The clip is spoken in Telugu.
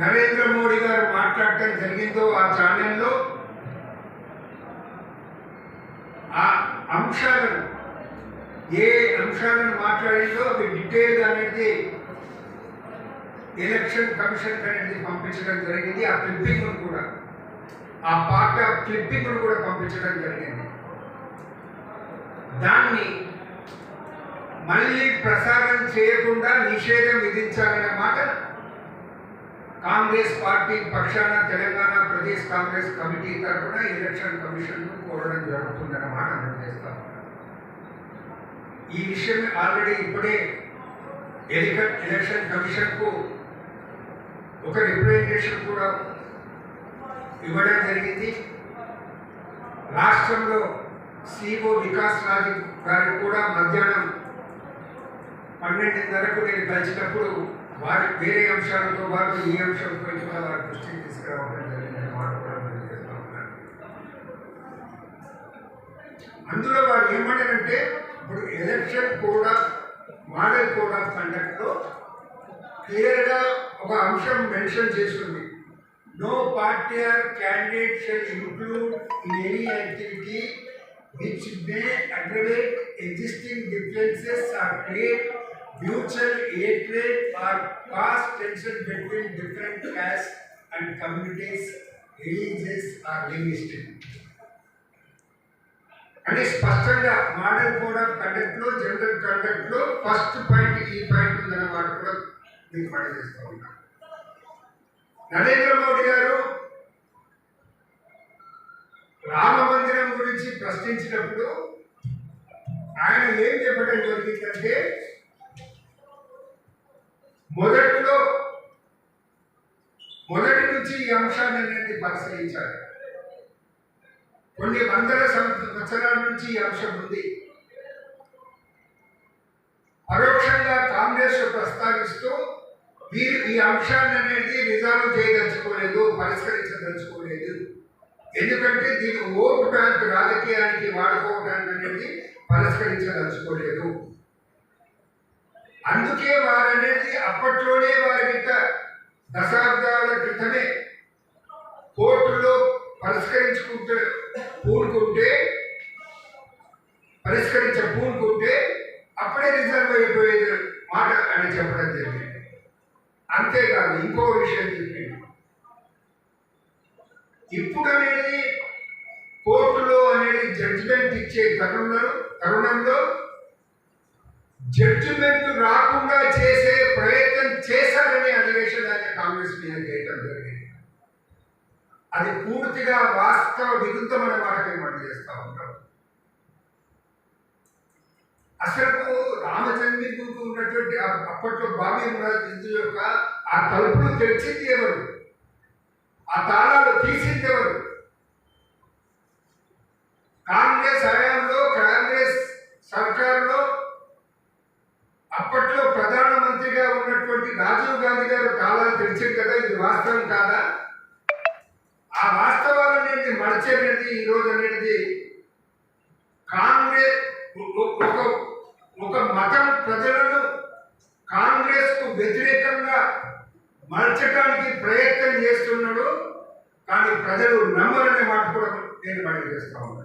నరేంద్ర మోడీ గారు మాట్లాడటం జరిగిందో ఆ ఛానల్లో ఆ అంశాలను ఏ అంశాలను మాట్లాడిందో అవి డీటెయిల్ అనేది ఎలక్షన్ కమిషన్ అనేది పంపించడం జరిగింది. ఆ క్లిప్పింగ్ను కూడా ఆ పార్ట్ ఆఫ్ కూడా పంపించడం జరిగింది. దాన్ని మళ్ళీ ప్రసారం చేయకుండా నిషేధం విధించాలనే మాట కాంగ్రెస్ పార్టీ పక్షాన తెలంగాణ ప్రదేశ్ కాంగ్రెస్ కమిటీ తరఫున ఎలక్షన్ కమిషన్ కోరడం జరుగుతుందన్నమాట మనం ఈ విషయం ఆల్రెడీ ఇప్పుడే ఎలిక- ఎలక్షన్ కమిషన్కు ఒక రిప్రజెంటేషన్ కూడా ఇవ్వడం జరిగింది. రాష్ట్రంలో సిఓ వికాస్ రాజు గారికి కూడా మధ్యాహ్నం పన్నెండున్నరకు నేను కలిసినప్పుడు వారి వేరే అంశాలతో పాటు ఈ అంశంపై కూడా వారి దృష్టికి తీసుకురావడం జరిగిందని మాట కూడా నేను ఉన్నాను అందులో వారు ఏమంటారంటే ఇప్పుడు ఎలక్షన్ కూడా మోడల్ కోడ్ ఆఫ్ కండక్ట్లో క్లియర్గా ఒక అంశం మెన్షన్ చేస్తుంది. No party or candidate shall include in any activity which may aggravate existing differences or create mutual hatred or caste tension between different castes and communities religious or linguistic. అని స్పష్టంగా మోడల్ కోడ్ ఆఫ్ కండక్ట్లో జనరల్ కండక్ట్లో ఫస్ట్ పాయింట్ ఈ పాయింట్ ఉందన్న మాట కూడా మీకు పని చేస్తూ ఉన్నా నరేంద్ర మోడీ గారు రామ మందిరం గురించి ప్రశ్నించినప్పుడు ఆయన ఏం చెప్పడం జరిగిందంటే మొదట్లో మొదటి నుంచి ఈ అంశాన్ని అనేది పరిశీలించాలి. కొన్ని వందల సంవత్సరాల నుంచి ఈ అంశం ఉంది. పరోక్షంగా కాంగ్రెస్ ప్రస్తావిస్తూ వీరు ఈ అంశాన్ని అనేది రిజాల్వ్ చేయదలుచుకోలేదు పరిష్కరించదలుచుకోలేదు. ఎందుకంటే దీన్ని ఓటు బ్యాంక్ రాజకీయానికి వాడుకోవడానికి అనేది పరిష్కరించదలుచుకోలేదు. అందుకే వారనేది అప్పట్లోనే వారి మీద దశాబ్దాల క్రితమే కోర్టులో పరిష్కరించుకుంటే పూనుకుంటే పరిష్కరించ పూనుకుంటే అప్పుడే రిజర్వ్ అయిపోయేది మాట అని చెప్పడం జరిగింది. అంతేకాదు ఇంకో విషయం చెప్పింది ఇప్పుడు అనేది కోర్టులో అనేది జడ్జిమెంట్ ఇచ్చే తరుణంలో తరుణంలో జడ్జిమెంట్ రాకుండా చేసే ప్రయత్నం చేశారని అలిగేషన్ ఆయన కాంగ్రెస్ మీద చేయడం జరిగింది. అది పూర్తిగా వాస్తవ విరుద్ధమైన మాటకి మనం చేస్తా ఉంటాం. అసలు రామచంద్రుడికి ఉన్నటువంటి అప్పట్లో బాబీ ఇందు యొక్క ఆ తలుపులు తెరిచింది ఎవరు? ఆ తాళాలు తీసింది ఎవరు కాంగ్రెస్ హయాంలో కాంగ్రెస్ సర్కారులో అప్పట్లో ప్రధానమంత్రిగా ఉన్నటువంటి రాజీవ్ గాంధీ గారు కావాలని తెరిచింది కదా ఇది వాస్తవం కాదా? ఆ వాస్తవాలు అనేది మడిచేది ఈ రోజు అనేది కాంగ్రెస్ ఒక ఒక మతం ప్రజలను కాంగ్రెస్కు వ్యతిరేకంగా మలచడానికి ప్రయత్నం చేస్తున్నాడు కానీ ప్రజలు నమ్మరనే మాట కూడా నేను మనకి చేస్తా ఉన్నాను.